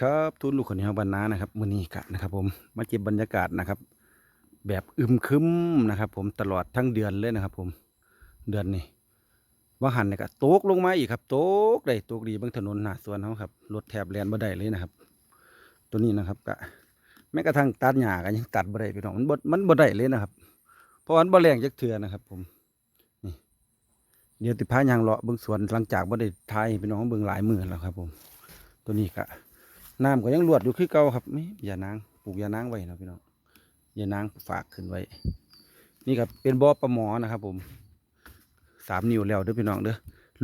ครับทุนลูกคนนี้บรรณานะครับมือนี้กะนะครับ ผมมาเก็บบรรยากาศนะครับ แบบอึมครึมนะครับ ผมตลอดทั้งเดือนเลยนะครับ ผมเดือนนี้ว่าหันเนี่ยก็ตกลงมาอีกครับตกได้ตกดีบางถนนหน้าสวนเขาครับรถแถบแลนบ่ได้เลยนะครับ ตัวนี้นะครับกะแม้กระทั่งตัดหญ้าก็ยังตัดบ่ได้พี่น้องมันบ่มันบ่ได้เลยนะครับ เพราะวันบ่แรงจักเทื่อนะครับ ผมนี่เดี๋ยวติพายางเลาะเบิ่งสวนหลังจากบ่ได้ทายพี่น้องเบิ่งหลายหมื้อแล้วครับ ผม ตัวนี้กะ น้ำก็ยังรวดอยู่คือเก่าครับไม่ยานางปลูกยานางไว้นะพี่น้องยานางฝากขึ้นไว้ นี่ครับเป็นบ่อปลาหมอนะครับ ผมสามนิ้วแล้วเด้อพี่น้องเด้อ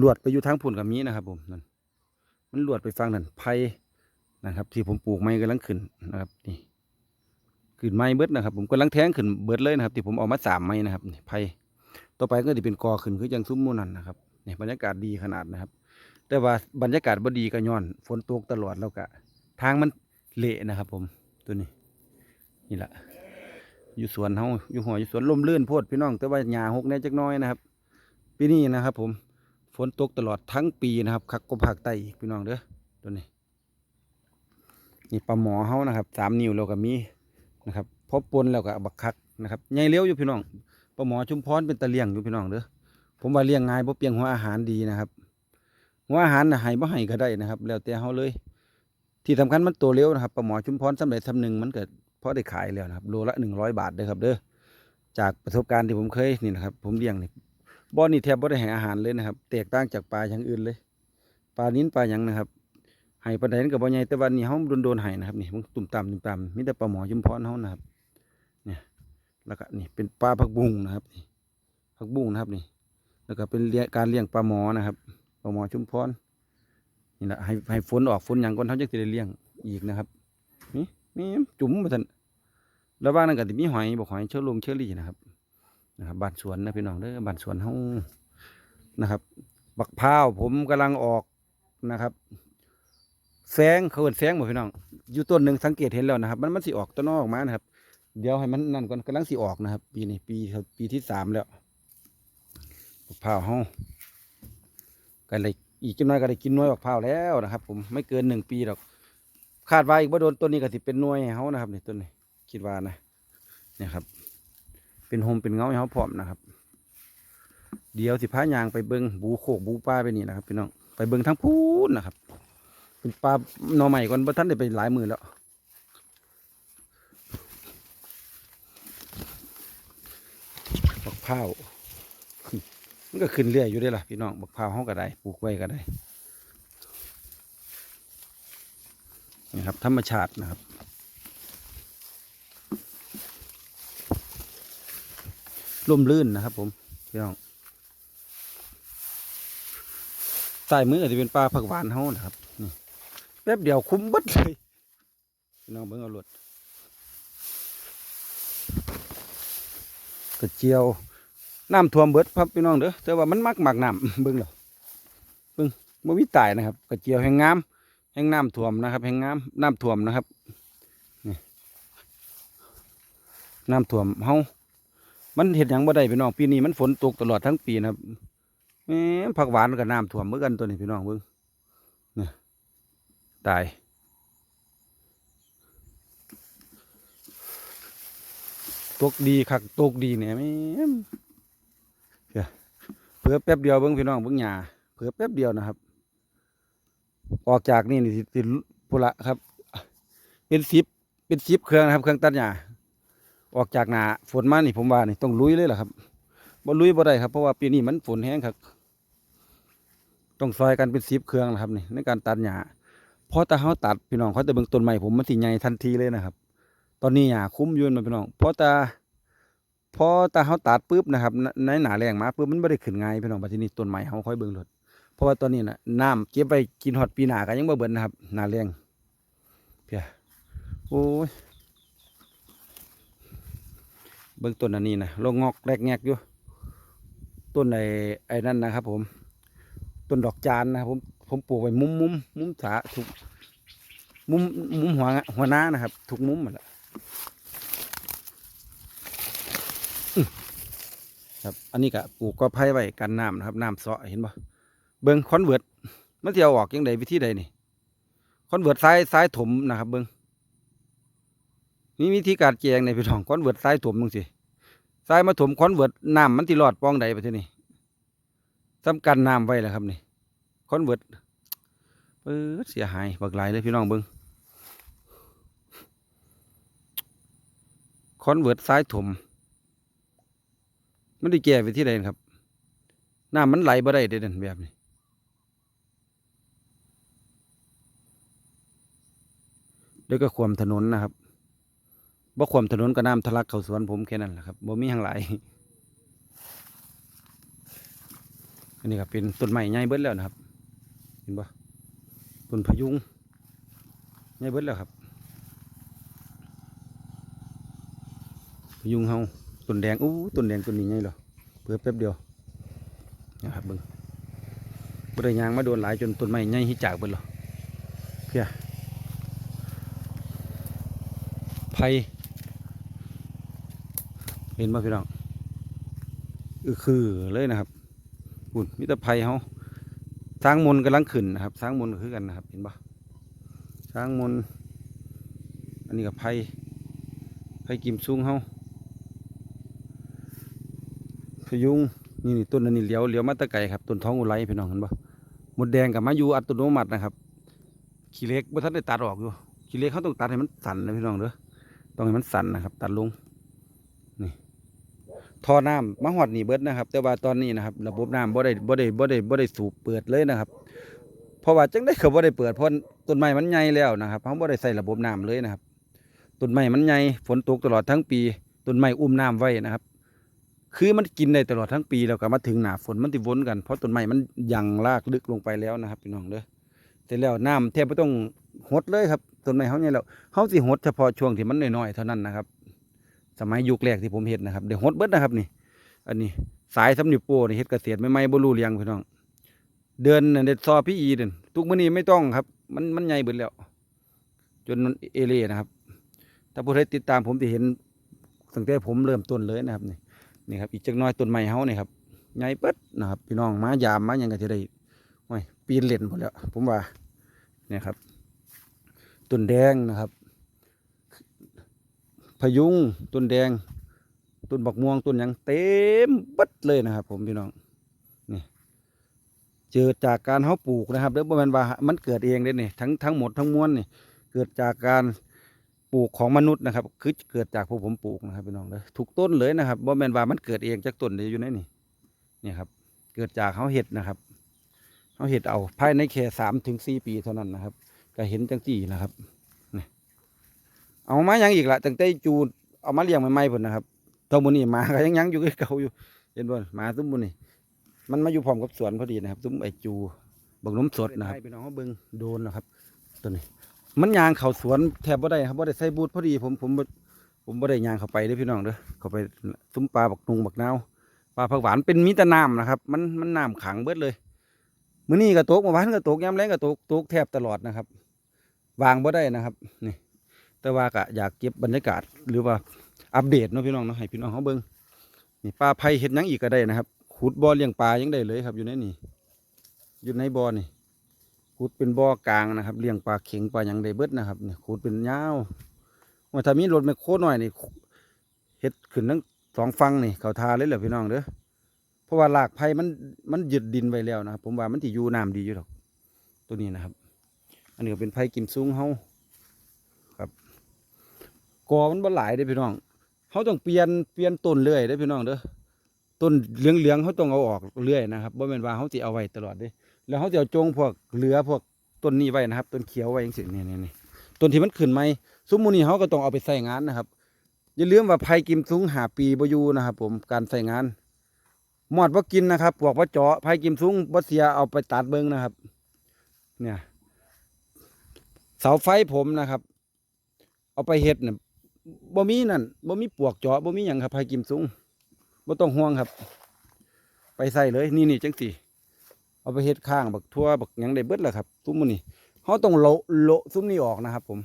ลวดไปอยู่ทางพุ่นกับมีนะครับ ผมนั่นมันลวดไปฟังนั่นไผ่นะครับ ที่ผมปลูกไม้กำลังขึ้นนะครับนี่ขึ้นไม้เบิดนะครับ ผมกำลังแทงขึ้นเบิดเลยนะครับ ที่ผมเอามาสามไม้นะครับนี่ไผ่ต่อไปก็จะเป็นกอขึ้นคือยังซุ้มมูนันนะครับนี่บรรยากาศดีขนาดนะครับ แต่ว่าบรรยากาศบ่ดีก็ย้อน ฝนตกตลอดแล้วก็ ทางมันเละนะครับ ผมตัวนี้ นี่แหละอยู่สวนเฮาอยู่หัวอยู่สวนลมลื่นโพดพี่น้อง แต่ว่าหญ้าหกแน่จักน้อยนะครับปีนี้นะครับ ผมฝนตกตลอดทั้งปีนะครับคักก็ภาคใต้อีกพี่น้องเด้อตัวนี้ นี่ปลาหมอเฮานะครับสามนิ้วเราก็มีนะครับพอปนแล้วก็บักคักนะครับใหญ่เลี้ยวอยู่พี่น้องปลาหมอชุมพรเป็นตะเลียงอยู่พี่น้องเด้อผมว่าเลี้ยงง่ายเพราะเพียงหัวอาหารดีนะครับหัวอาหารนะให้บ่ให้ก็ได้นะครับ แล้วแต่เฮาเลย ที่สำคัญมันตัวเร็วนะครับปลาหมอชุมพรสำเร็จทำหนึ่งมันเกิดเพอได้ขายแล้วนะครับโลละหนึ่งร้อยบาทเด้อครับเด้อจากประสบการณ์ที่ผมเคยนี่นะครับ ผมเลี้ยงนี่บ่อนี่แทบบ่ได้ให้อาหารเลยนะครับแตกต่างจากปลาอย่างอื่นเลย ปลานิ้นปลาหยังนะครับให้ปลาไหนกับบ่ใหญ่แต่วันนี้เฮาโดนๆให้นะครับนี่มันตุ่มตามตุ่มตามมีแต่ปลาหมอชุมพรเฮานะครับเนี่ยแล้วก็นี่เป็นปลาผักบุ้งนะครับนี่ผักบุ้งนะครับนี่แล้วก็เป็นการเลี้ยงปลาหมอนะครับปลาหมอชุมพร นี่แหละให้ให้ฝนออกฝนอย่างก่อนเขาจะได้เลี้ยงอีกนะครับนี่นี่จุ่มมาทันแล้วบ้านนั้นก็จะมีหอยบอกหอยเชื้อลงเชื้อรี่นะครับนะครับบ้านสวนนะพี่น้องเด้อบ้านสวนเฮานะครับ บักพร้าวผมกำลังออกนะครับแสงเขาเอินแสงบ่พี่น้องอยู่ต้นหนึ่งสังเกตเห็นแล้วนะครับ มันมันสิออกต้นนอกออกมานะครับ เดี๋ยวให้มันนั่นก่อนกำลังสิออกนะครับ ปีนี้ปีปีที่สามแล้วบักพร้าวเฮาก็เลย อีกจังน้อยก็ได้กินน่วยบักพร้าแล้วนะครับ ผมไม่เกินหนึ่งปีหรอกคาดว่าอีกบ่าโดนต้นนี้ก็สิเป็นน่วยเฮานะครับนี่ต้นนี้คิดว่านะเนี่ยครับ เป็นโฮมเป็นเงาเฮาพร้อมนะครับ เดี๋ยวสิพายางไปเบิงบูโคกบูป้าไปนี่นะครับพี่น้องไปเบิงทั้งพูนนะครับเป็นปลาหน่อใหม่ก่อนบ่ทันได้ไปหลายมือแล้วบักพร้าว มันก็ขึ้นเรื่อยอยู่ได้ล่ะพี่น้องบักพร้าวเฮาก็ได้ปลูกไว้ก็ได้นี่ครับธรรมชาตินะครับ ร่มรื่นนะครับ ผมพี่น้องใต้มืออาจจะเป็นปลาผักหวานเฮานะครับนี่แป๊บเดียวคุ้มบัดเลยพี่น้องเบิ่งเอารถกระเจียว น้ำท่วมเบิดครับพี่น้องเด้อแต่ว่ามันมักหมักน้ำเบิ่งเหรอเบิ่งบ่มีตายนะครับกระเจียวแห่งงามแห่งน้ำท่วมนะครับแห่งงามน้ำท่วมนะครับนี่น้ำท่วมเฮามันเห็ดหยังบ่ได้พี่น้องปีนี้มันฝนตกตลอดทั้งปีนะครับแหมผักหวานกับน้ำท่วมเหมือนกันตัวนี้พี่น้องเบิ่งนี่ตายตกดีคักตกดีเนี่ยแม่ ผื่อแป๊บเดียวเบิ้งพี่น้องเบิ้งหญ้าเผื่อแป๊บเดียวนะครับ ออกจากนี่นี่สิสิพุละครับ เป็นซิปเป็นซิปเครื่องนะครับ เครื่องตัดหญ้าออกจากหนาฝนมานี่ผมว่านี่ต้องลุยเลยแหละครับบ่ลุยบ่ได้ครับเพราะว่าปีนี้มันฝนแห้งครับต้องซอยกันเป็นซิปเครื่องนะครับนี่ในการตัดหญ้าพอตาเฮาตัดพี่น้องเขาแต่เบิ่งต้นใหม่ผมมันสิใหญ่ทันทีเลยนะครับ ตอนนี้หญ้าคุ้มยืนมาพี่น้องเพอตา พอตาเขาตัดปุ๊บนะครับในหนาแรงมาปุ๊บมันไม่ได้ขึ้นง่ายพี่น้องบัดทีนี้ต้นไม้เขาค่อยเบิ่งรถเพราะว่าตอนนี้น่ะน้ำเก็บไว้กินฮอดปีหนาก็ยังบ่เบิ่นนะครับหนาแรงเพียโอ้ยเบิ่งต้นอันนี้นะลงงอกแรกแงกอยู่ต้นไอ้ไอ้นั่นนะครับ ผมต้นดอกจานนะครับผมผมปลูกไว้มุมมุมมุมสาทุกมุมมุมหัวหัวหน้านะครับทุกมุมหมดละ ครับ อันนี้ก็ปลูกก็ไผ่ไว้กันน้ำนะครับน้ำเสาะเห็นปะเบิ้งคอนเวิร์ตมันจะเอาออกยังไงวิธีใดนี่คอนเวิร์ตซ้ายซ้ายถมนะครับเบิ้งนี่วิธีการแจงในพี่น้องคอนเวิร์ตซ้ายถมมึงสิซ้ายมาถมคอนเวิร์ตน้ำมันที่รอดป้องใดไปที่นี่สำกันน้ำไว้แล้วครับนี่คอนเวิร์ตเออเสียหายบักหลายเลยพี่น้องเบิ้งคอนเวิร์ตซ้ายถม มันได้แก้ไปที่ใดครับน้ำมันไหลบ่ได้เด่นแบบนี้เดี๋ยวก็ขวมถนนนะครับบ่ขวมถนนก็น้ำทะลักเข้าสวนผมแค่นั้นแหละครับบ่มีหางไหลอันนี้ก็เป็นต้นไม้ใหญ่เบิดแล้วนะครับ เห็นบ่ต้นพยุงใหญ่เบิดแล้วครับพยุงเฮา ต้นแดงอู้ต้นแดงต้นนี้ใหญ่เหรอเพิ่อแป๊บเดียวนะครับเบิ่งบ่ได้ยางมาโดนหลายจนต้นไม้ใหญ่หิจากเบิดหรอเพียไผ่เห็นป่ะพี่น้องอือคือเลยนะครับอุ่นมิตรไผ่เขาสร้างมนต์กำลังขึ้นนะครับสร้างมนคือกันนะครับ เห็นปะสร้างมนอันนี้กับไผ่ไผ่กิมซุ้งเขา พยุงนี่นี่ต้นอันนี้เหลียวเหลียวมาตะไก่ครับต้นท้องอุไรพี่น้องเห็นป่ะมดแดงกับมาอยู่อัตโนมัตินะครับขี้เล็กบ่ทันได้ตัดออกอยู่ขี้เล็กเขาต้องตัดให้มันสั่นนะพี่น้องเด้อต้องให้มันสั่นนะครับ ตัดลงนี่ท่อน้ำมาหอดนี่เบิดนะครับ แต่ว่าตอนนี้นะครับ ระบบน้ำบ่ได้บ่ได้บ่ได้บ่ได้สูบเปิดเลยนะครับเพราะว่าจังได้เขาบ่ได้เปิดเพราะต้นไม้มันใหญ่แล้วนะครับเขาบ่ได้ใส่ระบบน้ำเลยนะครับต้นไม้มันใหญ่ฝนตกตลอดทั้งปีต้นไม้อุ้มน้ำไว้นะครับ คือมันกินได้ตลอดทั้งปีแล้วก็มาถึงหนาฝนมันติวนกัน เพราะต้นไม้มันยังรากลึกลงไปแล้วนะครับพี่น้องเด้อแต่แล้วน้ำแทบไม่ต้องหดเลยครับต้นไม้เขาเนี่ยแล้วเขาสิหดเฉพาะช่วงที่มันน้อยๆเท่านั้นนะครับ สมัยยุคแรกที่ผมเห็ดนะครับเดี๋ยวหดเบิดนะครับนี่ อันนี้สายสำนิวโปนี่เฮ็ดเกษตรไม่ไม่บรูเรียงพี่น้อง เดือนเด็ดซอพี่อีเด่นทุกมื้อนี้ไม่ต้องครับ มันมันใหญ่เบิดแล้วจนมันเอเล่นะครับ ถ้าผู้ใดติดตามผมจะเห็นตั้งแต่ผมเริ่มต้นเลยนะครับนี่ นี่ครับอีกจักน้อยต้นไม้เฮานี่ครับใหญ่เปิดนะครับพี่น้องมายามมาหยังก็จะได้โอ้ยปีนเล่นหมดแล้ว ผมว่าเนี่ยครับต้นแดงนะครับ พยุงต้นแดงต้นบักม่วงต้นยังเต็มเบัดเลยนะครับ ผมพี่น้องนี่เจอจากการเขาปลูกนะครับแล้วบ่แม่นว่ามันเกิดเองเด้นี่ทั้งทั้งหมดทั้งมวลนี่เกิดจากการ ปลูกของมนุษย์นะครับ คือเกิดจากพวกผมปลูกนะครับพี่น้องเลยทุกต้นเลยนะครับบ่แมนว่ามันเกิดเองจากต้นเดียวอยู่ในนี่นี่ครับ เกิดจากเขาเห็ดนะครับเขาเห็ดเอาภายในแค่สามถึงสี่ปีเท่านั้นนะครับก็เห็นจังสี่นะครับนี่เอามายังอีกละตั้งแต่จูดเอามาเลี้ยงใหม่ๆพุ่นนะครับเท่ามุนี่มาก็ยังยังอยู่คือเก่าอยู่เห็นบ่มาซุ้มมุนี่มันมาอยู่พร้อมกับสวนพอดีนะครับซุ้มไอจูบักน้มสดนะครับพี่น้องเขาเบิ่งโดนนะครับตัวนี้ มันยางเขาสวนแทบบ่ได้ครับบ่ได้ใส่บูทพอดีผมผมผมบ่ได้ยางเข้าไปเด้อพี่น้องเด้อเข้าไปซุ้มปลาบักนุงบักนาวปลาผักหวานเป็นมีแต่น้ำนะครับ มันมันน้ำขังเบิดเลยมื้อนี้ก็ตกเมื่อวานก็ตกยามแล้งก็ตกตกแทบตลอดนะครับ วางบ่ได้นะครับนี่แต่ว่าก็อยากเก็บบรรยากาศหรือว่าอัปเดตเนาะพี่น้องเนาะให้พี่น้องเขาเบิ่งนี่ปลาไผ่เฮ็ดยังอีกก็ได้นะครับขุดบ่อเลี้ยงปลายังได้เลยครับอยู่ในนี่อยู่ในบ่อนี่ ขุดเป็นบ่อกลางนะครับเลี้ยงปลาเข็งปลาหยังได้เบิดนะครับเนี่ยขุดเป็นยาวว่าถ้ามีรถแมคโครหน่อยนี่เฮ็ดขึ้นทั้งสองฝั่งนี่เขาทาเลยแหละพี่น้องเด้อเพราะว่ารากไผ่มันมันยึดดินไว้แล้วนะครับ ผมว่ามันที่อยู่น้ำดีอยู่หรอกตัวนี้นะครับ อันนี้ก็เป็นไผ่กิมซุ้งเฮาครับกอมันบ่หลายเด้พี่น้องเฮาต้องเปลี่ยนเปลี่ยนต้นเรื่อยเด้พี่น้องเด้อต้นเหลืองๆเฮาต้องเอาออกเรื่อยนะครับบ่แม่นว่าเฮาสิเอาไว้ตลอดเด้ แล้วเฮาสิเอาจงพวกเหลือพวกต้นนี้ไว้นะครับ ต้นเขียวไว้จังซี่นี่ๆๆต้นที่มันขึ้นใหมซุ้มมื้อนี้เฮาก็ต้องเอาไปใส่งานนะครับ อย่าลืมว่าไผ่กิมซุงหาปีบอยู่นะครับ ผมการใส่งานหมอดว่ากินนะครับพวกว่าเจาะไผ่กิมซุ้งบ่เสียเอาไปตัดเบิ้งนะครับ เนี่ย เสาไฟผมนะครับ เอาไปเฮ็ดเนี่ยบ่มีนั่นบ่มีปวกเจาะบ่มีหยังครับไผ่กิมซุ้งบ่ต้องห่วงครับ ไปใส่เลย นี่นี่จังสี่ เอาไปเฮ็ดข้างบักทั่วบักหยังได้เบิดแหละครับซุ้มมันนี่เขาต้องโละโละซุ้มนี้ออกนะครับ ผม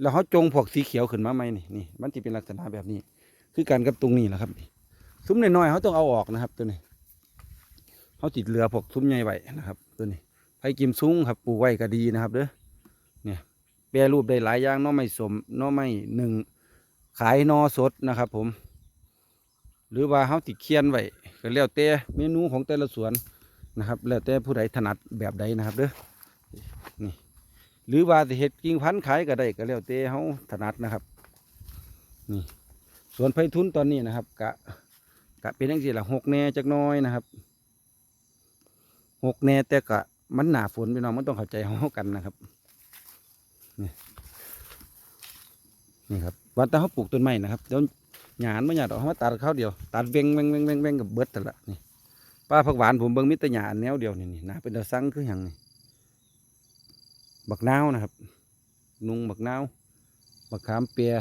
แล้วเขาจงพวกสีเขียวขึ้นมาไหมนี่นี่มันจะเป็นลักษณะแบบนี้ คือการกับตรงนี้แหละครับซุ้มน้อยๆเขาต้องเอาออกนะครับ ตัวนี้เขาติดเรือพวกซุ้มใหญ่ไว้นะครับ ตัวนี้ไผ่กิมซุ้งครับปลูกไว้ก็ดีนะครับ เด้อเนี่ยแปรรูปได้หลายอย่างน้อไม่สมน้อไม่หนึ่งขายนอสดนะครับ ผม หรือว่าเฮาติเคียนไว้ก็แล้วแต่เมนูของแต่ละสวน นะครับ แล้วแต่ผู้ใดถนัดแบบใดนะครับเด้อนี่หรือว่าสิเฮ็ดกิ่งพันธุ์ขายก็ได้ก็แล้วแต่เฮาถนัดนะครับนี่สวนไผ่ทุนตอนนี้นะครับ กะกะเป็นจังซี่ล่ะหกแน่จักน้อยนะครับหกแน่แต่กะมันหนาฝนพี่น้องมันต้องเข้าใจเฮากันนะครับนี่นี่ครับวันตาเขาปลูกต้นไม้นะครับเดี๋ยวหยานไม่หยาดออกเขามาตัดข้าวเดียว ตัดเวงเวงเวงเวงเวงกับเบิดแต่ละนี่ ป้าผักหวานผมเบิ่งมิตรหยาแนวเดียวนี่นี่นะเป็นตะซังคืออย่างนี่บักนาวนะครับ นุงบักนาวบักขามเปีย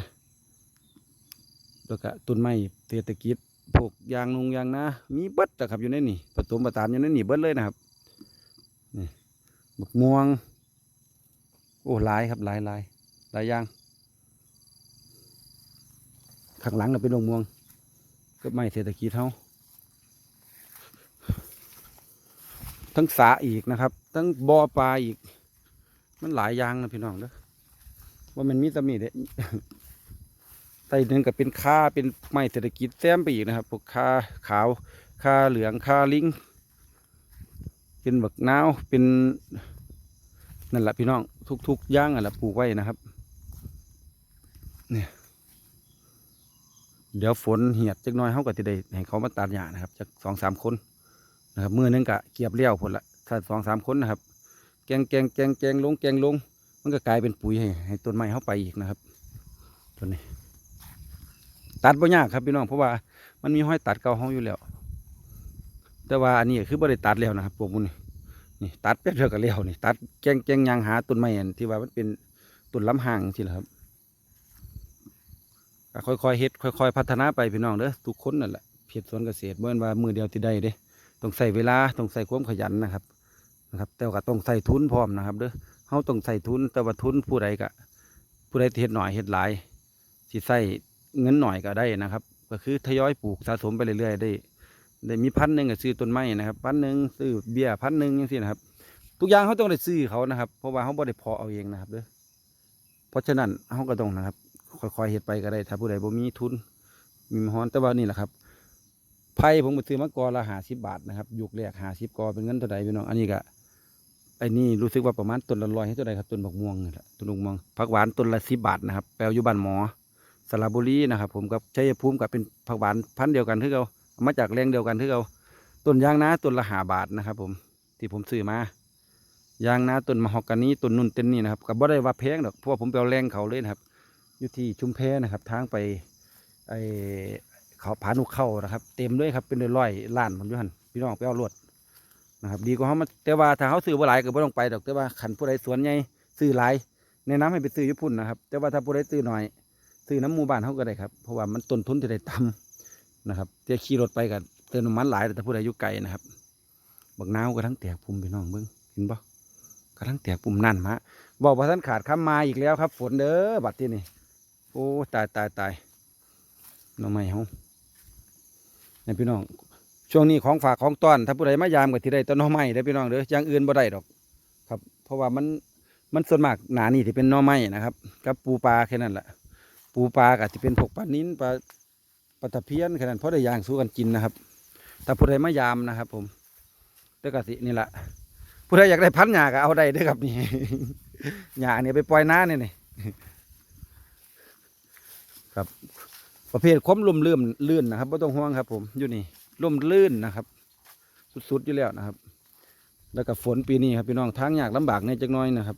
แล้วก็ต้นไม้เศรษฐกิจพวกยางนุงยางนามีเบิดนะครับอยู่ในนี่ผสมประทานอยู่ในนี่เบิดเลยนะครับนี่บักม่วง โอ้ลายครับลายลายลายยางข้างหลังก็เป็นดงม่วงก็ไม้เศรษฐกิจเฮา ทั้งสาอีกนะครับ ทั้งบ่อปลาอีก มันหลายอย่างนะพี่น้องเด้อว่ามันมีแตำหนิเด้ไต้หนึ่งก็เป็นค่าเป็นไม้เศรษฐกิจแซมไปอีกนะครับพวกค่าขาวค่าเหลืองค่าลิงเป็นบักนาวเป็นนั่นแหละพี่น้องทุกๆย่างอะละปลูกไว้นะครับเนี่ยเดี๋ยวฝนเหียดจักหน้อยเขาก็จะได้ให้เขามาตัดหญ้านะครับจากสองสามคน นะครับมือหนึงกะเกียบเลี้ยวผลละถ้าสองสามคนนะครับ แกงแกงแกงแกงลงแกงลง มันก็กลายเป็นปุ๋ยให้ให้ต้นไม้เข้าไปอีกนะครับตัวนี้ ตัดบ่ยากครับพี่น้องเพราะว่ามันมีห้อยตัดเก่าห้องอยู่แล้ว แต่ว่าอันนี้คือบ่ได้ตัดแล้วนะครับพวกมุนนี่นี่ตัดแป๊บเดียวก็แล้วนี่ตัดแกงแกงยางหาต้นไม้อันที่ว่ามันเป็นต้นลำห่างสิละครับค่อยๆเฮ็ดค่อย ๆ พัฒนาไปพี่น้องเด้อทุกคนนั่นแหละเพียรสวนเกษตรเมื่อว่ามือเดียวที่ได้เด้ ต้องใส่เวลาต้องใส่ความขยันนะครับนะครับ แต่ว่าต้องใส่ทุนพร้อมนะครับเด้อเฮาต้องใส่ทุนแต่ว่าทุนผู้ใดก็ผู้ใดเฮ็ดหน่อยเฮ็ดหลายสิใส่เงินหน่อยก็ได้นะครับ ก็คือทยอยปลูกสะสมไปเรื่อยๆได้ได้มีพันหนึ่งก็ซื้อต้นไม้นะครับพันหนึ่งซื้อเบี้ยพันหนึ่งอย่างนี้นะครับ ทุกอย่างเขาต้องได้ซื้อเขานะครับ เพราะว่าเขาบ่ได้พอเอาเองนะครับเด้อเพราะฉะนั้นเขาก็ต้องนะครับค่อยๆเฮ็ดไปก็ได้ ถ้าผู้ใดบ่มีทุนมีมฮอนแต่ว่านี่แหละครับ ไผ่ผมไปซื้อมากอละหาสิบบาทนะครับยุคแรกหาสิบกอเป็นเงินเท่าใดพี่น้องอันนี้ก็ไอ้นี่รู้สึกว่าประมาณต้นละร้อยให้เท่าใดครับต้นบักม่วงนี่แหละต้นบักม่วงผักหวานต้นละสิบบาทนะครับแปลอยู่บ้านหมอสระบุรีนะครับ ผมกับชัยภูมิกับเป็นผักหวานพันธุ์เดียวกันที่เรามาจากแรงเดียวกันที่เราต้นยางนาต้นละหาบาทนะครับ ผมที่ผมซื้อมายางนาต้นมะฮอกกานีต้นนุ่นเต้นนี่นะครับกับบ่ได้ว่าแพงดอกเพราะว่าผมไปเอาแรงเขาเลยนะครับ อยู่ที่ชุมแพนะครับ ทางไปไอ เขาผานุเข้านะครับ เต็มด้วยครับเป็นร้อยล้านผมยู่หันพี่น้องไปเอารวดนะครับ ดีกว่าเขามาแต่ว่าถ้าเขาซื้อบ่หลายก็บ่ต้องไปดอกแต่ว่าขันผู้ใดสวนใหญ่ซื้อหลายแนะนำให้ไปซื้อญี่ปุ่นนะครับ แต่ว่าถ้าผู้ใดซื้อหน่อย ซื้อน้ำมูบ้านเขาก็ได้ครับเพราะว่ามันต้นทุนจะได้ต่ำนะครับจะขี่รถไปกับเติมน้ำมันหลายแต่ผู้ใดอยู่ไกลนะครับบักนาวก็ทั้งแตกปุ่มพี่น้องเบิ้งเห็นปะก็ทั้งแตกปุ่มนั่นมาบอกว่าท่านขาดข้ามมาอีกแล้วครับ ฝนเด้อบัดที่นี่โอ้ตายตายตายน้องไม้เขา นี่ยพี่น้อง ช่วงนี้ของฝากของต้อน ถ้าผู้ใดมายามก็ที่ได้ต้นหน้อไม้ได้พี่น้องเด้ออย่างอื่นบ่ได้ดอก ครับ เพราะว่ามันมันส่วนมากหนานี่ที่เป็นหน้อไม้นะครับ กับปูปลาแค่นั้นแหละปูปลาก็จะเป็นพวกปลานิ้นปลาปลาตะเพียนขนาดเพราะได้ย่างสู้กันกินนะครับแต่ผู้ใดมายามนะครับ ผมเด้อกสินี่แหละผู้ใดอยากได้พันหญ้าก็เอาได้เด้อครับนี่หญ้าเนี่ยไปปล่อยน้าเนี่ยนี่ครับ ประเภทความลุ่มลื่นลื่นนะครับไม่ต้องห่วงครับ ผมอยู่นี่ลุ่มลื่นนะครับ สุดๆอยู่แล้วนะครับ แล้วก็ฝนปีนี้ครับพี่น้องทางยากลำบากในจักน้อยนะครับ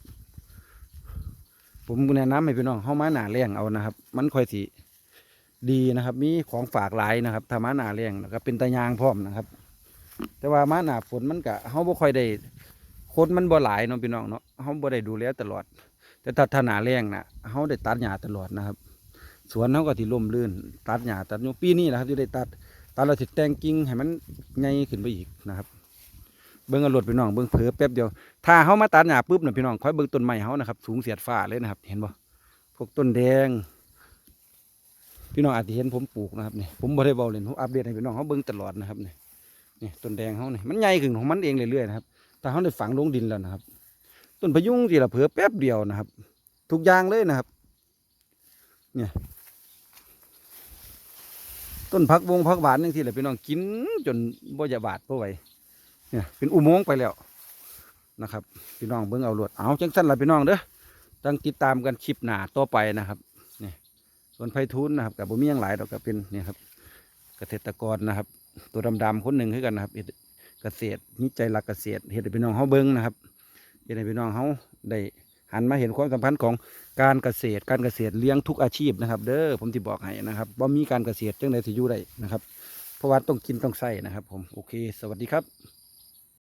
ผมแนะนำให้พี่น้องเข้ามาหนาแรงเอานะครับ มันค่อยสิดีนะครับ มีของฝากหลายนะครับถ้ามาหนาแรงนะครับเป็นตะยางพร้อมนะครับ แต่ว่ามาหนาฝนมันกะเขาบ่ค่อยได้คนมันบ่หลายเนาะพี่น้องเนาะเขาบ่ได้ดูแลตลอด แต่ถ้าถ้าหนาแรงนะเขาได้ตัดหญ้าตลอดนะครับ สวนเขาก็ที่ร่มรื่น ตัดหญ้าตัดอยู่ปีนี้นะครับที่ได้ตัดตัดเราสิดแต่งกิ่งให้มันใหญ่ขึ้นไปอีกนะครับ เบิ้องอารถพี่น้องเบิ้องเผลอแป๊บเดียว ถ้าเขามาตัดหญ้าปุ๊บเนี่ยพี่น้องคอยเบิ้องต้นไม้เขานะครับ สูงเสียดฟ้าเลยนะครับ เห็นบ่พวกต้นแดง พี่น้องอาจจะเห็นผมปลูกนะครับนี่ผมบ่ได้เบาเลยผมอัปเดตให้พี่น้องเขาเบิ้องตลอดนะครับนี่นี่ต้นแดงเขาเนี่ยมันใหญ่ขึ้นของมันเองเรื่อยๆนะครับแต่เขาได้ฝังลงดินแล้วนะครับ ต้นพยุงที่ละเผลอแป๊บเดียวนะครับ ทุกอย่างเลยนะครับ เนี่ย ต้นพักวงพักหวานนี่ที่แหละพี่น้องกินจนบ่จะบาดบ่ไหวเนี่ยเป็นอุโมงค์ไปแล้วนะครับ พี่น้องเบิ่งเอารวดเอาจังสั้นละพี่น้องเด้อตั้งติดตามกันคลิปหนาต่อไปนะครับนี่ส่วนไพฑูรย์นะครับกับบ่มีหยังหลายดอกก็เป็นเนี่ยครับ เกษตรกรนะครับ ตัวดำๆคนหนึ่งคือกันนะครับเฮ็ดเกษตรมีใจรักเกษตรเฮ็ดให้พี่น้องเฮาเบิ่งนะครับเฮ็ดให้พี่น้องเฮาได้ หันมาเห็นความสัมพันธ์ของการเกษตรการเกษตรเลี้ยงทุกอาชีพนะครับเด้อผมที่บอกให้นะครับว่ามีการเกษตรจังไดสิอยู่ได้นะครับเพราะว่าต้องกินต้องใส่นะครับ ผมโอเค สวัสดีครับ